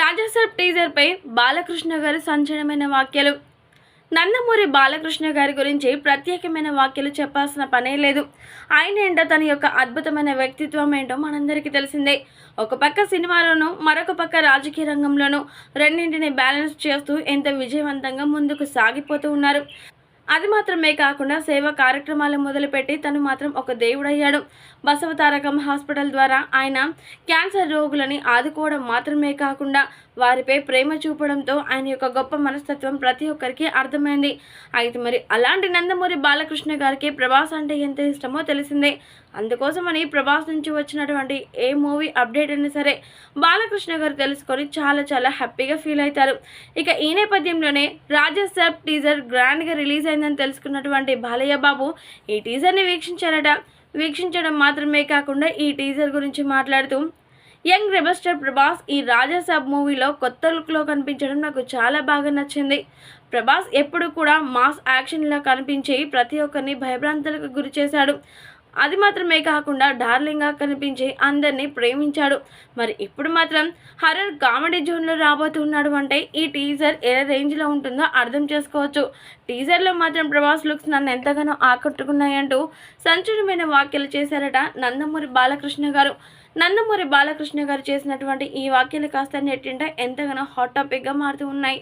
రాజాసాబ్ టీజర్పై బాలకృష్ణ గారు సంచలనమైన వాక్యాలు నందమూరి బాలకృష్ణ గారి గురించి ప్రత్యేకమైన వాక్యాలు చెప్పాల్సిన పనే లేదు. ఆయన ఏంటో తన యొక్క అద్భుతమైన వ్యక్తిత్వం ఏంటో మనందరికీ తెలిసిందే. ఒక పక్క సినిమాలోనూ మరొక పక్క రాజకీయ రంగంలోనూ రెండింటిని బ్యాలెన్స్ చేస్తూ ఎంత విజయవంతంగా ముందుకు సాగిపోతూ ఉన్నారు. అది మాత్రమే కాకుండా సేవా కార్యక్రమాలు మొదలుపెట్టి తను మాత్రం ఒక దేవుడయ్యాడు. బసవతారకం హాస్పిటల్ ద్వారా ఆయన క్యాన్సర్ రోగులని ఆదుకోవడం మాత్రమే కాకుండా వారిపై ప్రేమ చూపడంతో ఆయన యొక్క గొప్ప మనస్తత్వం ప్రతి ఒక్కరికి అర్థమైంది. అయితే మరి అలాంటి నందమూరి బాలకృష్ణ గారికి ప్రభాస్ అంటే ఎంత ఇష్టమో తెలిసిందే. అందుకోసమని ప్రభాస్ నుంచి వచ్చినటువంటి ఏ మూవీ అప్డేట్ అయినా సరే బాలకృష్ణ గారు తెలుసుకొని చాలా చాలా హ్యాపీగా ఫీల్ అవుతారు. ఇక ఈ నేపథ్యంలోనే రాజసాబ్ టీజర్ గ్రాండ్గా రిలీజ్ అయిందని తెలుసుకున్నటువంటి బాలయ్య బాబు ఈ టీజర్ని వీక్షించారట. వీక్షించడం మాత్రమే కాకుండా ఈ టీజర్ గురించి మాట్లాడుతూ యంగ్ రెబస్టర్ ప్రభాస్ ఈ రాజాసాబ్ మూవీలో కొత్త లుక్లో కనిపించడం నాకు చాలా బాగా నచ్చింది. ప్రభాస్ ఎప్పుడు కూడా మాస్ యాక్షన్లో కనిపించి ప్రతి ఒక్కరిని భయభ్రాంతులకు గురి చేశాడు. అది మాత్రమే కాకుండా డార్లింగ్గా కనిపించి అందరినీ ప్రేమించాడు. మరి ఇప్పుడు మాత్రం హర్రర్ కామెడీ జోన్లో రాబోతున్నాడు అంటే ఈ టీజర్ ఏ రేంజ్లో ఉంటుందో అర్థం చేసుకోవచ్చు. టీజర్లో మాత్రం ప్రభాస్ లుక్స్ నన్ను ఎంతగానో ఆకట్టుకున్నాయంటూ సంచలనమైన వ్యాఖ్యలు చేశారట నందమూరి బాలకృష్ణ గారు. నందమూరి బాలకృష్ణ గారు చేసినటువంటి ఈ వ్యాఖ్యలు కాస్త నెట్టింట ఎంతగానో హాట్ టాపిక్గా మారుతూ ఉన్నాయి.